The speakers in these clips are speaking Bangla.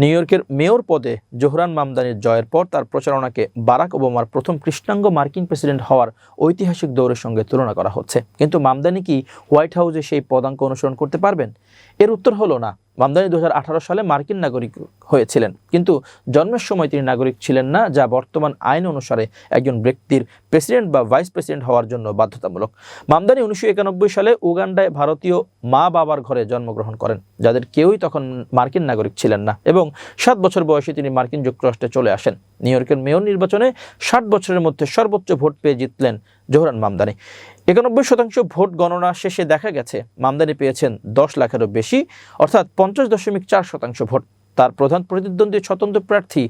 নিউ ইয়র্কের মেয়র পদে জোহরান মামদানির জয়ের পর তার প্রচারণাকে বারাক ওবামার প্রথম কৃষ্ণাঙ্গ মার্কিন প্রেসিডেন্ট হওয়ার ঐতিহাসিক দৌড়ের সঙ্গে তুলনা করা হচ্ছে। কিন্তু মামদানি কি হোয়াইট হাউসে সেই পদাঙ্ক অনুসরণ করতে পারবেন? এর উত্তর হলো না। মামদানি দু হাজার আঠারো সালে মার্কিন নাগরিক হয়েছিলেন। কিন্তু জন্মের সময় তিনি নাগরিক ছিলেন না, যা বর্তমান আইন অনুসারে একজন ব্যক্তির প্রেসিডেন্ট বা ভাইস প্রেসিডেন্ট হওয়ার জন্য বাধ্যতামূলক। মামদানি উনিশশো একানব্বই সালে উগান্ডায় ভারতীয় মা বাবার ঘরে জন্মগ্রহণ করেন, যাদের কেউই তখন মার্কিন নাগরিক ছিলেন না এবং সাত বছর বয়সে তিনি মার্কিন যুক্তরাষ্ট্রে চলে আসেন। নিউ ইয়র্কের মেয়র নির্বাচনে ষাট বছরের মধ্যে সর্বোচ্চ ভোট পেয়ে জিতলেন জোহরান মামদানি। একানব্বই শতাংশ ভোট গণনা শেষে দেখা গেছে, মামদানি পেয়েছেন দশ লাখেরও বেশি, অর্থাৎ পঞ্চাশ দশমিক চার শতাংশ ভোট। তার প্রধান প্রতিদ্বন্দ্বী স্বতন্ত্র প্রার্থী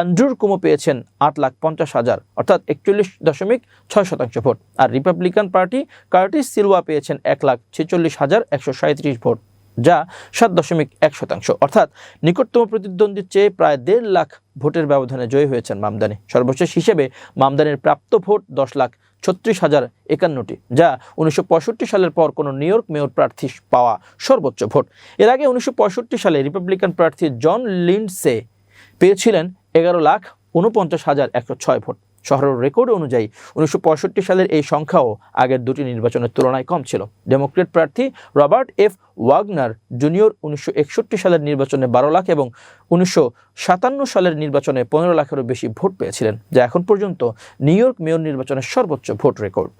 আন্ড্রুর কুমো পেয়েছেন আট লাখ পঞ্চাশ হাজার, অর্থাৎ একচল্লিশ দশমিক ছয় শতাংশ ভোট। আর রিপাবলিকান পার্টি কার্টিস সিলওয়া পেয়েছেন এক লাখ ছেচল্লিশ হাজার একশো সাঁত্রিশ ভোট। যা সাত দশমিক এক শতাংশ। অর্থাৎ নিকটতম প্রতিদ্বন্দ্বীর চেয়ে প্রায় দেড় লাখ ভোটের ব্যবধানে জয়ী হয়েছেন মামদানি। সর্বশেষ হিসেবে মামদানির প্রাপ্ত ভোট দশ লাখ ছত্রিশ হাজার একান্নটি, যা উনিশশো পঁয়ষট্টি সালের পর কোনো নিউ ইয়র্ক মেয়র প্রার্থী পাওয়া সর্বোচ্চ ভোট। এর আগে উনিশশো পঁয়ষট্টি সালে রিপাবলিকান প্রার্থী জন লিন্ডসে পেয়েছিলেন এগারো লাখ উনপঞ্চাশ হাজার একশো ছয় ভোট। শহরের রেকর্ড অনুযায়ী উনিশশো পঁয়ষট্টি সালের এই সংখ্যাও আগের দুটি নির্বাচনের তুলনায় কম ছিল। ডেমোক্রেট প্রার্থী রবার্ট এফ ওয়াগনার জুনিয়র উনিশশো একষট্টি সালের নির্বাচনে বারো লাখ এবং উনিশশো সাতান্ন সালের নির্বাচনে পনেরো লাখেরও বেশি ভোট পেয়েছিলেন, যা এখন পর্যন্ত নিউ ইয়র্ক মেয়র নির্বাচনের সর্বোচ্চ ভোট রেকর্ড